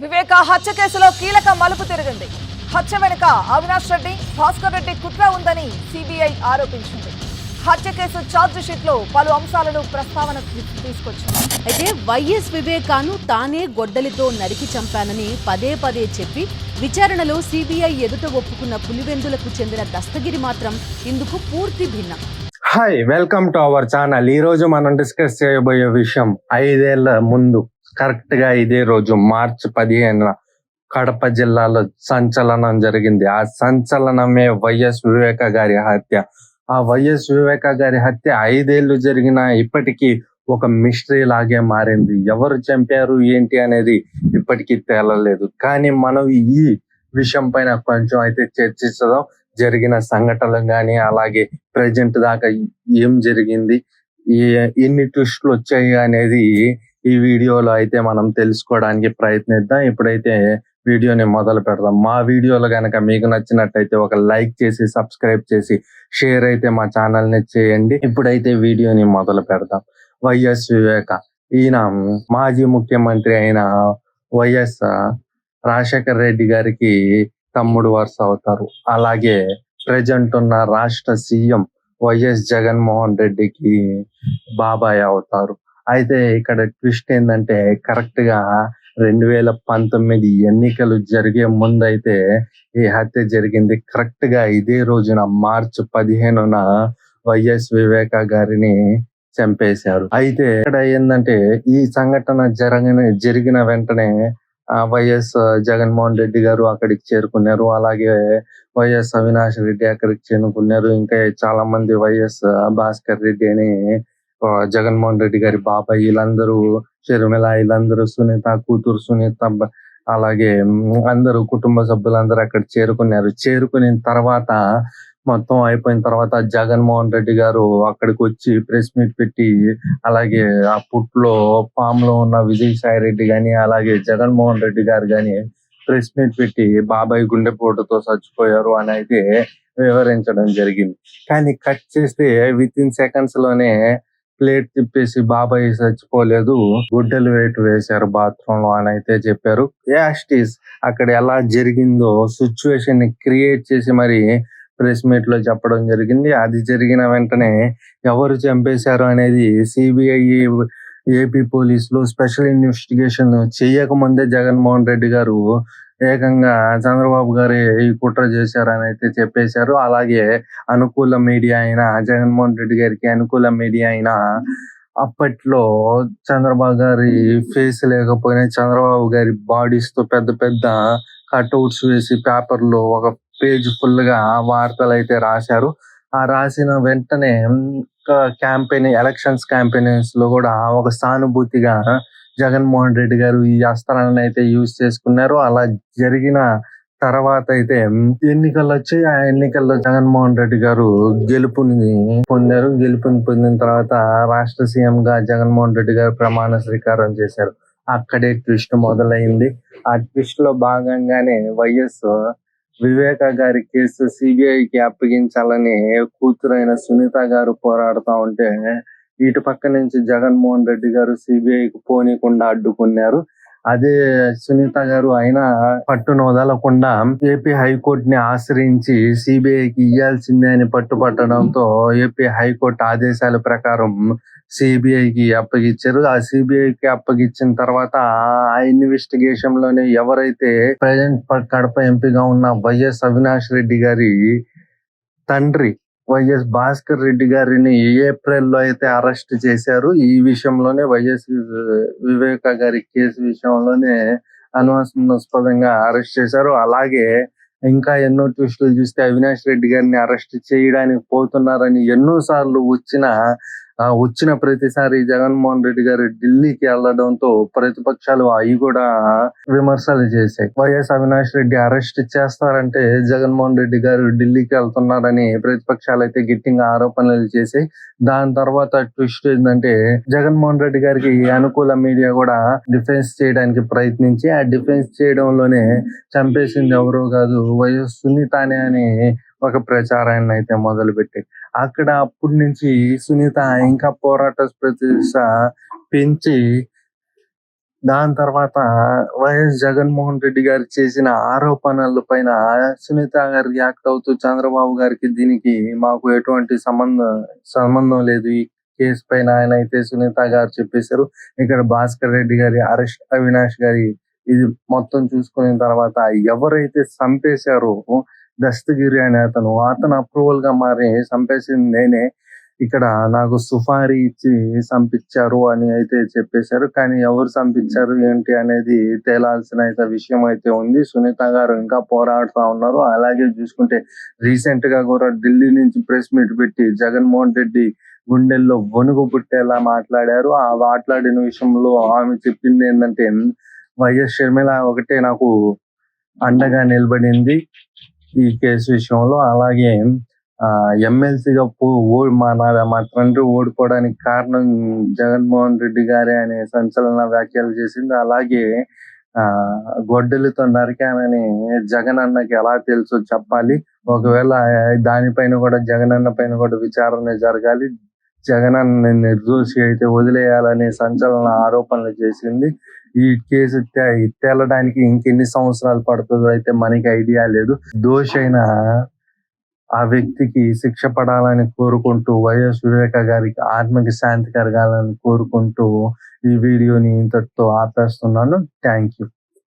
వివేక హత్య కేసులో కీలక మలుపు తిరిగింది. హత్య వెనుక అవినాష్ రెడ్డి భాస్కర్ రెడ్డి కుట్ర ఉందని సిబిఐ ఆరోపించింది. హత్య కేసు ఛార్జ్ షీట్లో పలు అంశాలను ప్రస్తావన తీసుకొచ్చింది. అయితే వైఎస్ వివేకాను తానే గొడ్డలితో నరికి చంపానని పదే పదే చెప్పి విచారణలో సిబిఐ ఎదుట ఒప్పుకున్న పులివెందులకు చెందిన దస్తగిరి మాత్రం ఇందుకు పూర్తి భిన్నం. Hi welcome to our channel ఈ రోజు మనం డిస్కస్ చేయబోయే విషయం ఐదేళ్ళ ముందు. కరెక్ట్గా ఇదే రోజు మార్చి పదిహేను కడప జిల్లాలో సంచలనం జరిగింది. ఆ సంచలనమే వైఎస్ వివేక గారి హత్య. ఆ వైఎస్ వివేక గారి హత్య ఐదేళ్ళు జరిగిన ఇప్పటికీ ఒక మిస్టరీ లాగే మారింది. ఎవరు చంపారు ఏంటి అనేది ఇప్పటికీ తేలలేదు. కానీ మనం ఈ విషయం పైన కొంచెం అయితే చర్చించడం జరిగిన సంఘటనలు కానీ అలాగే ప్రజెంట్ దాకా ఏం జరిగింది ఈ ఎన్ని ట్విస్టులు వచ్చాయి అనేది ఈ వీడియోలో అయితే మనం తెలుసుకోవడానికి ప్రయత్నిద్దాం. ఇప్పుడైతే వీడియోని మొదలు పెడదాం. మా వీడియోలు కనుక మీకు నచ్చినట్టయితే ఒక లైక్ చేసి సబ్స్క్రైబ్ చేసి షేర్ అయితే మా ఛానల్ని చేయండి. ఇప్పుడైతే వీడియోని మొదలు పెడదాం. వైఎస్ వివేక. ఈయన మాజీ ముఖ్యమంత్రి అయిన వైఎస్ రాజశేఖర్ రెడ్డి గారికి తమ్ముడు వరుస అవుతారు. అలాగే ప్రజెంట్ ఉన్న రాష్ట్ర సీఎం వైఎస్ జగన్మోహన్ రెడ్డికి బాబాయ్ అవుతారు. అయితే ఇక్కడ ట్విస్ట్ ఏంటంటే కరెక్ట్గా రెండు వేల పంతొమ్మిది ఎన్నికలు జరిగే ముందైతే ఈ హత్య జరిగింది. కరెక్ట్గా ఇదే రోజున మార్చి పదిహేనున వైఎస్ వివేక గారిని చంపేశారు. అయితే ఇక్కడ ఏంటంటే ఈ సంఘటన జరగని జరిగిన వెంటనే వైఎస్ జగన్మోహన్ రెడ్డి గారు అక్కడికి చేరుకున్నారు. అలాగే వైఎస్ అవినాష్ రెడ్డి అక్కడికి చేరుకున్నారు. ఇంకా చాలా మంది వైఎస్ భాస్కర్ రెడ్డి అని జగన్మోహన్ రెడ్డి గారి బాబాయ్ వీళ్ళందరూ షర్మిల వీళ్ళందరూ సునీత కూతురు సునీత అలాగే అందరూ కుటుంబ సభ్యులందరూ అక్కడ చేరుకున్నారు. చేరుకున్న తర్వాత మొత్తం అయిపోయిన తర్వాత జగన్మోహన్ రెడ్డి గారు అక్కడికి వచ్చి ప్రెస్ మీట్ పెట్టి అలాగే ఆ పుట్లో ఫామ్లో ఉన్న విజయసాయి రెడ్డి గాని అలాగే జగన్మోహన్ రెడ్డి గారు గాని ప్రెస్ మీట్ పెట్టి బాబాయ్ గుండెపోటుతో చచ్చిపోయారు అని అయితే వివరించడం జరిగింది. కానీ కట్ చేస్తే విత్ ఇన్ సెకండ్స్లోనే ప్లేట్ తిప్పేసి బాబాయ్ చచ్చిపోలేదు. గుడ్డలు వేటు వేశారు బాత్రూమ్లో అని అయితే చెప్పారు. యాస్టీస్ అక్కడ ఎలా జరిగిందో సిచ్యువేషన్ని క్రియేట్ చేసి మరి ప్రెస్ మీట్లో చెప్పడం జరిగింది. అది జరిగిన వెంటనే ఎవరు చంపేశారు అనేది సిబిఐ ఏపీ పోలీసులు స్పెషల్ ఇన్వెస్టిగేషన్ చేయక ముందే జగన్మోహన్ రెడ్డి గారు ఏకంగా చంద్రబాబు గారు ఈ కుట్ర చేశారని అయితే చెప్పేశారు. అలాగే అనుకూల మీడియా అయిన జగన్మోహన్ రెడ్డి గారికి అనుకూల మీడియా అయిన అప్పట్లో చంద్రబాబు గారి ఫేస్ లేకపోయినా చంద్రబాబు గారి బాడీస్తో పెద్ద పెద్ద కట్అవుట్స్ వేసి పేపర్లో ఒక పేజ్ ఫుల్గా వార్తలు అయితే రాశారు. ఆ రాసిన వెంటనే క్యాంపెయిన్ ఎలక్షన్స్ క్యాంపెయిన్స్లో కూడా ఒక సానుభూతిగా జగన్మోహన్ రెడ్డి గారు ఈ అస్త్రాలను అయితే యూజ్ చేసుకున్నారు. అలా జరిగిన తర్వాత అయితే ఎన్నికలు వచ్చి ఆ ఎన్నికల్లో జగన్మోహన్ రెడ్డి గారు గెలుపుని పొందారు. గెలుపుని పొందిన తర్వాత రాష్ట్ర సీఎం గా జగన్మోహన్ రెడ్డి గారు ప్రమాణ స్వీకారం చేశారు. అక్కడే ట్విస్ట్ మొదలైంది. ఆ ట్విస్ట్లో భాగంగానే వైఎస్ వివేక గారి కేసు సిబిఐకి అప్పగించాలని కూతురైన సునీత గారు పోరాడుతూ ఉంటే ఇటు పక్క నుంచి జగన్మోహన్ రెడ్డి గారు సిబిఐకి పోనీకుండా అడ్డుకున్నారు. అదే సునీత గారు అయినా పట్టును వదలకుండా ఏపీ హైకోర్టుని ఆశ్రయించి సిబిఐకి ఇవ్వాల్సిందే అని పట్టుపట్టడంతో ఏపీ హైకోర్టు ఆదేశాల ప్రకారం సిబిఐకి అప్పగిచ్చారు. ఆ సిబిఐకి అప్పగిచ్చిన తర్వాత ఆ ఇన్వెస్టిగేషన్లోనే ఎవరైతే ప్రజెంట్ కడప ఎంపీగా ఉన్న వైఎస్ అవినాష్ రెడ్డి గారి తండ్రి వైఎస్ భాస్కర్ రెడ్డి గారిని ఏప్రిల్లో అయితే అరెస్ట్ చేశారు ఈ విషయంలోనే వైఎస్ వివేక గారి కేసు విషయంలోనే అనుమానాస్పదంగా అరెస్ట్ చేశారు. అలాగే ఇంకా ఎన్నో ట్విస్టులు చూస్తే అవినాష్ రెడ్డి గారిని అరెస్ట్ చేయడానికి పోతున్నారని ఎన్నో సార్లు వచ్చిన వచ్చిన ప్రతిసారి జగన్మోహన్ రెడ్డి గారు ఢిల్లీకి వెళ్ళడంతో ప్రతిపక్షాలు అవి కూడా విమర్శలు చేశాయి. వైఎస్ అవినాష్ రెడ్డి అరెస్ట్ చేస్తారంటే జగన్మోహన్ రెడ్డి గారు ఢిల్లీకి వెళ్తున్నారని ప్రతిపక్షాలు అయితే గట్టిగా ఆరోపణలు చేశాయి. దాని తర్వాత ట్విస్ట్ ఏంటంటే జగన్మోహన్ రెడ్డి గారికి అనుకూల మీడియా కూడా డిఫెన్స్ చేయడానికి ప్రయత్నించి ఆ డిఫెన్స్ చేయడంలోనే చంపేసింది ఎవరో కాదు వైఎస్ సునీతానే అని ఒక ప్రచారాన్ని అయితే మొదలుపెట్టి అక్కడ అప్పటి నుంచి సునీత ఇంకా పోరాట ప్రతిష్ట పెంచి దాని తర్వాత వైఎస్ జగన్మోహన్ రెడ్డి గారు చేసిన ఆరోపణల పైన సునీత గారు రియాక్ట్ అవుతూ చంద్రబాబు గారికి దీనికి మాకు ఎటువంటి సంబంధం సంబంధం లేదు. ఈ కేసు పైన ఆయన అయితే సునీత గారు చెప్పేశారు. ఇక్కడ భాస్కర్ రెడ్డి గారి అరెస్ట్ అవినాష్ గారి ఇది మొత్తం చూసుకున్న తర్వాత ఎవరైతే చంపేశారో దస్తగిరి అనే అతను అతను అప్రూవల్గా మారి చంపేసింది నేనే. ఇక్కడ నాకు సుఫారీ ఇచ్చి చంపించారు అని అయితే చెప్పేశారు. కానీ ఎవరు చంపించారు ఏంటి అనేది తేలాల్సిన అయితే విషయం అయితే ఉంది. సునీత గారు ఇంకా పోరాడుతూ ఉన్నారు. అలాగే చూసుకుంటే రీసెంట్గా కూడా ఢిల్లీ నుంచి ప్రెస్ మీట్ పెట్టి జగన్మోహన్ రెడ్డి గుండెల్లో వణుకు పుట్టేలా మాట్లాడారు. ఆ మాట్లాడిన విషయంలో ఆమె చెప్పింది ఏంటంటే వైఎస్ షర్మిల ఒకటే నాకు అండగా నిలబడింది. ఈ కేసు విషయంలో అలాగే ఆ ఎమ్మెల్సీగా ఓడి మా నా- మా తండ్రి ఓడిపోవడానికి కారణం జగన్మోహన్ రెడ్డి గారే అనే సంచలన వ్యాఖ్యలు చేసింది. అలాగే ఆ గొడ్డలితో నరికానని జగన్ అన్నకి ఎలా తెలుసో చెప్పాలి. ఒకవేళ దానిపైన కూడా జగన్ అన్న పైన కూడా విచారణ జరగాలి. జగన్ అన్న నిర్దోషి అయితే వదిలేయాలనే సంచలన ఆరోపణలు చేసింది. ఈ కేసు తే- తేలడానికి ఇంకెన్ని సంవత్సరాలు పడుతుందో అయితే మనకి ఐడియా లేదు. దోషైన అయిన ఆ వ్యక్తికి శిక్ష పడాలని కోరుకుంటూ వైఎస్ వివేక గారికి ఆత్మకి శాంతి కలగాలని కోరుకుంటూ ఈ వీడియోని ఇంతటితో ఆపేస్తున్నాను. Thank you.